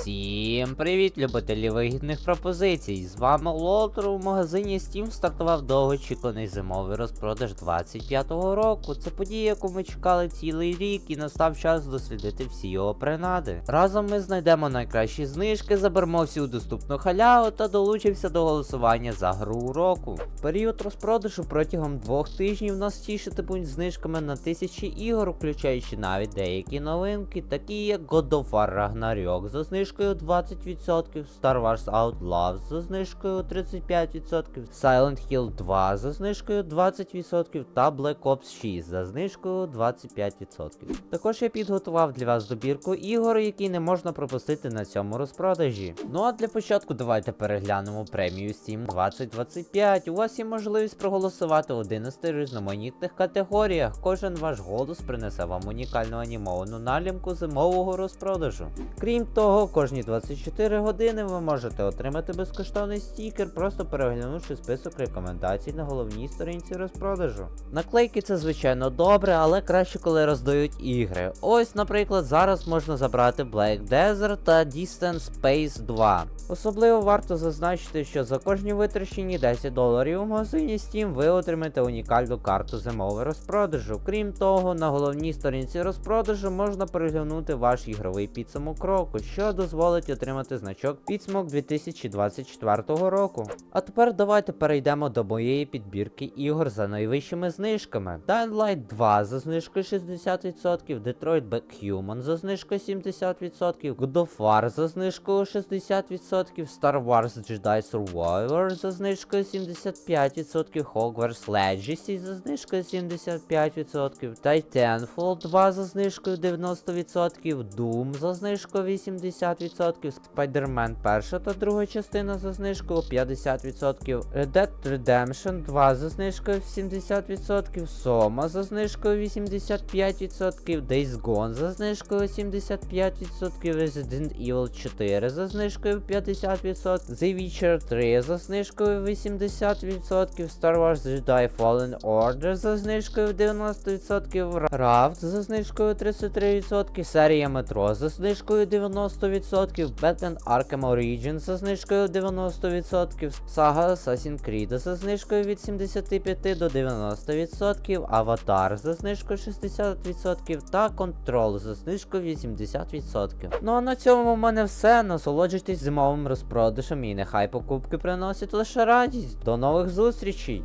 Всім привіт, любителі вигідних пропозицій. З вами Лотер. У магазині Steam стартував довгоочікуваний зимовий розпродаж 25-го року. Це подія, яку ми чекали цілий рік, і настав час дослідити всі його принади. Разом ми знайдемо найкращі знижки, заберемо всю доступну халяву та долучимося до голосування за гру року. В період розпродажу протягом двох тижнів нас тішитимуть знижками на тисячі ігор, включаючи навіть деякі новинки, такі як God of War Ragnarok за знижкою 20%, Star Wars Outlaws за знижкою 35%, Silent Hill 2 за знижкою 20% та Black Ops 6 за знижкою 25%. Також я підготував для вас добірку ігор, які не можна пропустити на цьому розпродажі. Ну а для початку давайте переглянемо премію Steam 2025. У вас є можливість проголосувати в 11 різноманітних категоріях. Кожен ваш голос принесе вам унікальну анімовану налімку зимового розпродажу. Крім того, кожні 24 години ви можете отримати безкоштовний стікер, просто переглянувши список рекомендацій на головній сторінці розпродажу. Наклейки це звичайно добре, але краще, коли роздають ігри. Ось, наприклад, зараз можна забрати Black Desert та Distance Space 2. Особливо варто зазначити, що за кожні витрачені 10 доларів у магазині Steam ви отримаєте унікальну карту зимового розпродажу. Крім того, на головній сторінці розпродажу можна переглянути ваш ігровий підсумок року, що дозволить отримати значок підсумок 2024 року. А тепер давайте перейдемо до моєї підбірки ігор за найвищими знижками. Dying Light 2 за знижкою 60%, Detroit Become Human за знижкою 70%, God of War за знижкою 60%, Star Wars Jedi Survivor за знижкою 75%, Hogwarts Legacy за знижкою 75%, Titanfall 2 за знижкою 90%, Doom за знижкою 80%, Spider-Man перша та друга частина за знижкою 50%, Red Dead Redemption 2 за знижкою 70%, Soma за знижкою 85%, Days Gone за знижкою 75%, Resident Evil 4 за знижкою 50%, The Witcher 3 за знижкою 80%, Star Wars Jedi Fallen Order за знижкою 90%, Raft за знижкою 33%, серія Metro за знижкою 90%, Batman Arkham Origins за знижкою 90%, Saga Assassin's Creed за знижкою від 75 до 90%, Аватар за знижкою 60% та Control за знижкою 80%. Ну а на цьому в мене все. Насолоджуйтесь зимовим розпродажем і нехай покупки приносять лише радість. До нових зустрічей!